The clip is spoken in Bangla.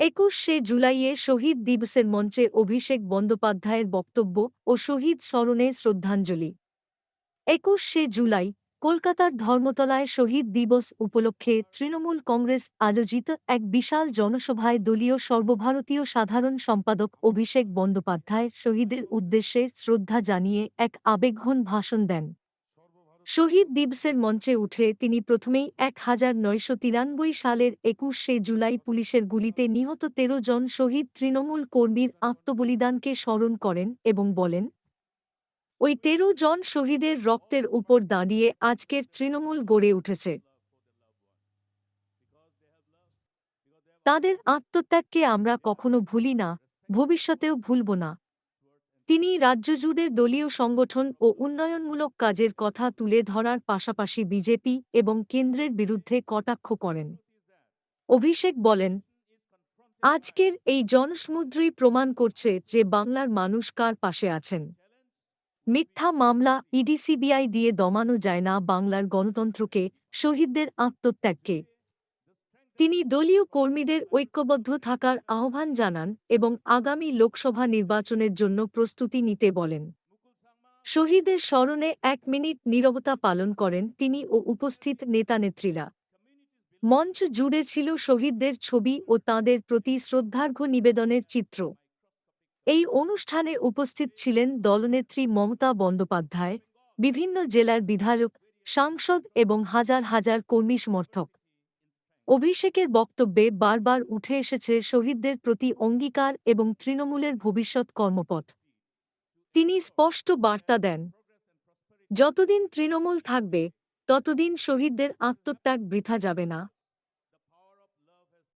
একুশে জুলাইয়ে শহীদ দিবসের মঞ্চে অভিষেক বন্দ্যোপাধ্যায়ের বক্তব্য ও শহীদ স্মরণে শ্রদ্ধাঞ্জলি। একুশে জুলাই, কলকাতার ধর্মতলায় শহীদ দিবস উপলক্ষে তৃণমূল কংগ্রেস আয়োজিত এক বিশাল জনসভায় দলীয় সর্বভারতীয় সাধারণ সম্পাদক অভিষেক বন্দ্যোপাধ্যায় শহীদের উদ্দেশ্যে শ্রদ্ধা জানিয়ে এক আবেগঘন ভাষণ দেন। শহীদ দিবসের মঞ্চে উঠে তিনি প্রথমেই এক হাজার নয়শো তিরানব্বই সালের একুশে জুলাই পুলিশের গুলিতে নিহত তেরো জন শহীদ তৃণমূল কর্মীর আত্মবলিদানকে স্মরণ করেন এবং বলেন, ওই তেরো জন শহীদের রক্তের উপর দাঁড়িয়ে আজকের তৃণমূল গড়ে উঠেছে। তাদের আত্মত্যাগকে আমরা কখনো ভুলি না, ভবিষ্যতেও ভুলব না। তিনি রাজ্য জুড়ে দলীয় সংগঠন ও উন্নয়নমূলক কাজের কথা তুলে ধরার পাশাপাশি বিজেপি এবং কেন্দ্রের বিরুদ্ধে কটাক্ষ করেন। অভিষেক বলেন, আজকের এই জনসমুদ্রই প্রমাণ করছে যে বাংলার মানুষ কার পাশে আছেন। মিথ্যা মামলা ইডিসিবিআই দিয়ে দমানো যায় না বাংলার গণতন্ত্রকে, শহীদদের আত্মত্যাগকে। তিনি দলীয় কর্মীদের ঐক্যবদ্ধ থাকার আহ্বান জানান এবং আগামী লোকসভা নির্বাচনের জন্য প্রস্তুতি নিতে বলেন। শহীদের স্মরণে এক মিনিট নীরবতা পালন করেন তিনি ও উপস্থিত নেতানেত্রীরা। মঞ্চ জুড়ে ছিল শহীদদের ছবি ও তাঁদের প্রতি শ্রদ্ধার্ঘ্য নিবেদনের চিত্র। এই অনুষ্ঠানে উপস্থিত ছিলেন দলনেত্রী মমতা বন্দ্যোপাধ্যায়, বিভিন্ন জেলার বিধায়ক, সাংসদ এবং হাজার হাজার কর্মী সমর্থক। অভিষেকের বক্তব্যে বারবার উঠে এসেছে শহীদদের প্রতি অঙ্গীকার এবং তৃণমূলের ভবিষ্যৎ কর্মপথ। তিনি স্পষ্ট বার্তা দেন, যতদিন তৃণমূল থাকবে, ততদিন শহীদদের আত্মত্যাগ বৃথা যাবে না।